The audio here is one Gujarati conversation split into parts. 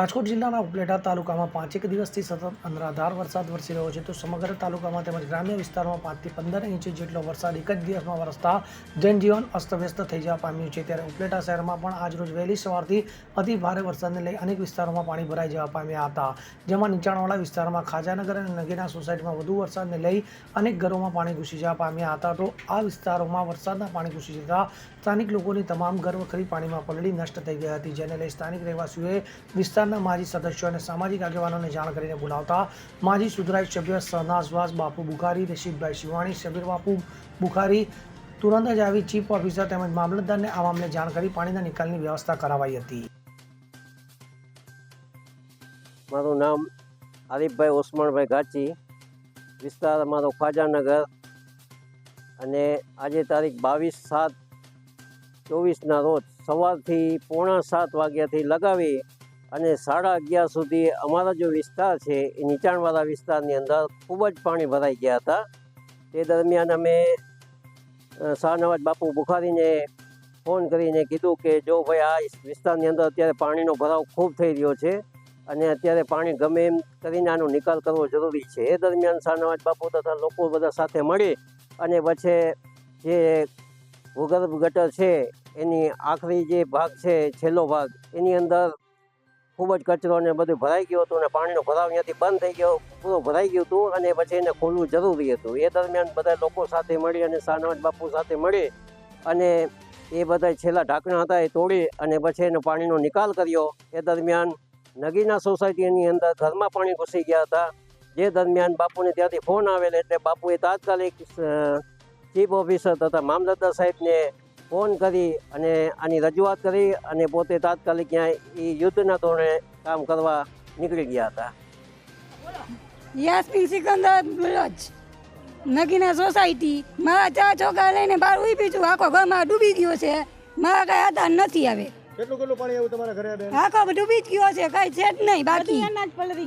રાજકોટ જિલ્લાના ઉપલેટા તાલુકામાં પાંચેક દિવસથી સતત અનરાધાર વરસાદ વરસી રહ્યો છે તો સમગ્ર તાલુકામાં તેમજ ગ્રામ્ય વિસ્તારોમાં પાંચથી પંદર ઇંચ જેટલો વરસાદ એક જ દિવસમાં વરસતા જનજીવન અસ્તવ્યસ્ત થઈ જવા પામ્યું છે. ત્યારે ઉપલેટા શહેરમાં પણ આજરોજ વહેલી સવારથી અતિ ભારે વરસાદને લઈ અનેક વિસ્તારોમાં પાણી ભરાઈ જવા પામ્યા હતા. જેમાં નીચાણવાળા વિસ્તારમાં ખાજાનગર અને નગીના સોસાયટીમાં વધુ વરસાદને લઈ અનેક ઘરોમાં પાણી ઘૂસી જવા પામ્યા હતા તો આ વિસ્તારોમાં વરસાદના પાણી ઘૂસી જતા સ્થાનિક લોકોની તમામ ઘર વખરી પાણીમાં પલળી નષ્ટ થઈ ગઈ હતી. જેને લઈ સ્થાનિક રહેવાસીઓએ વિસ્તારના માજી સદસ્યો અને સામાજિક આગેવાનોને જાણ કરીને બોલાવતા માજી સુધરાઈ સભ્ય સહનાઝવાસ બાપુ બુખારી, રશીદભાઈ શિવાણી શબીર બાપુ બુખારી, તુરંત જ આવી ચીફ ઓફિસર તેમજ મામલતદારને આ મામલે જાણ કરી પાણીના નિકાલની વ્યવસ્થા કરાવાઈ હતી. મારું નામ આરીફભાઈ ઓસમાણભાઈ ગાચી વિસ્તાર મારો ખ્વાજાનગર અને આજે તારીખ બાવીસ સાત ચોવીસના રોજ સવારથી પોણા સાત વાગ્યાથી લગાવી અને સાડા અગિયાર સુધી અમારા જો વિસ્તાર છે, એ નીચાણવાળા વિસ્તારની અંદર ખૂબ જ પાણી ભરાઈ ગયા હતા. તે દરમિયાન અમે શાહનવાજ બાપુ બુખારીને ફોન કરીને કીધું કે જો ભાઈ આ વિસ્તારની અંદર અત્યારે પાણીનો ભરાવ ખૂબ થઈ રહ્યો છે અને અત્યારે પાણી ગમે એમ કરીને આનો નિકાલ કરવો જરૂરી છે. એ દરમિયાન શાહનવાજ બાપુ તથા લોકો બધા સાથે મળી અને પછી જે ભૂગર્ભ ગટર છે, એની આખરી જે ભાગ છે, છેલ્લો ભાગ, એની અંદર ખૂબ જ કચરો ને બધું ભરાઈ ગયું હતું અને પાણીનો ભરાવ ત્યાંથી બંધ થઈ ગયો પૂરો ભરાઈ ગયું હતું અને પછી એને ખોલવું જરૂરી હતું. એ દરમિયાન બધા લોકો સાથે મળી અને શાહનવાજ બાપુ સાથે મળી અને એ બધા છેલ્લા ઢાંકણા હતા એ તોડી અને પછી એનો પાણીનો નિકાલ કર્યો. એ દરમિયાન નગીના સોસાયટીની અંદર ઘરમાં પાણી ઘૂસી ગયા હતા. જે દરમિયાન બાપુને ત્યાંથી ફોન આવેલ એટલે બાપુએ તાત્કાલિક ચીફ ઓફિસર તથા મામલતદાર સાહેબને ફોન કરી અને આની રજૂઆત કરી અને પોતે તાત્કાલિક ત્યાં એ યુદ્ધના ધોરણે કામ કરવા નીકળી ગયા હતા. યાસ્મીન સિકંદર બલોચ નગીના સોસાયટી મારા ચા ચોખા લઈને બહાર ઊભી છું. આખો ઘરમાં ડૂબી ગયો છે. મારા કઈ આધાર નથી આવે કેટલું કેટલું પાણી આવ્યું તમારા ઘરે બેન? આખો ડૂબી જ ગયો છે. કઈ છે જ નહીં. બાકી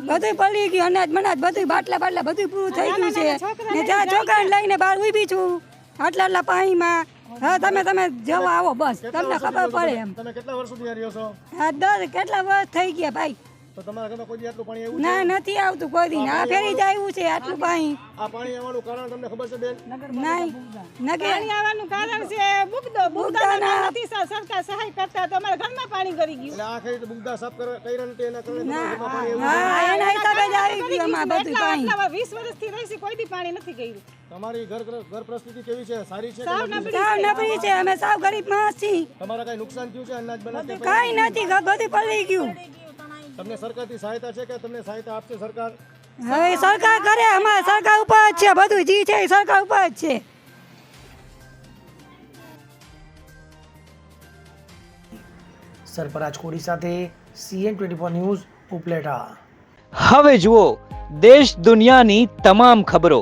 બધું પલળી ગયું અનાજ મનાજ બધું બાટલા બાટલા બધું પૂરું થઈ ગયું છે. ને ચા ચોખા લઈને બહાર ઊભી છું. આટલા આટલા પાણીમાં હા તમે તમે જવા આવો બસ. તમને ખબર પડે એમ. તમે કેટલા વર્ષોથી અહીંયા રહ્યો છો? હા દર કેટલા વર્ષ થઈ ગયા ભાઈ? તો તમારા ઘરમાં કોઈ આટલું પાણી આવ્યું ના નથી આવતું કોઈ દી. આ ફેરી જ આવ્યું છે આટલું પાણી આ પાણી. આવવાનું કારણ તમને ખબર છે બેન? નહીં નગર પાણી આવવાનું કારણ છે બુગદો. બુગદાના નથી સરકાર સહાય કરતા તો અમારા ઘરમાં પાણી કરી ગયું. એટલે આ તો બુગદા સાફ કરવા કર્યા નથી એના કારણે હા એના હિસાબે જ આવી ગયું ગયું બધું પાણી. આટલા વીસ વર્ષથી છે કોઈ દી પાણી નથી કર્યું તમારી ઘર ઘર પરિસ્થિતિ કેવી છે? સારી છે સાવ નબળી છે? સાવ નબળી છે. અમે સાવ ગરીબ માણસ છીએ. તમારા કઈ નુકસાન થયું છે અનાજ બનાજ કઈ નથી બધું પડી ગયું. તમને સરકારથી સહાયતા છે કે તમને સહાયતા આપશે સરકાર? હવે સરકાર કરે અમારે સરકાર ઉપર જ છે બધું જી છે એ સરકાર ઉપર જ છે. સરફરાજ કોડી સાથે CN twenty four news Upleta. હવે જુઓ દેશ દુનિયાની તમામ ખબરો.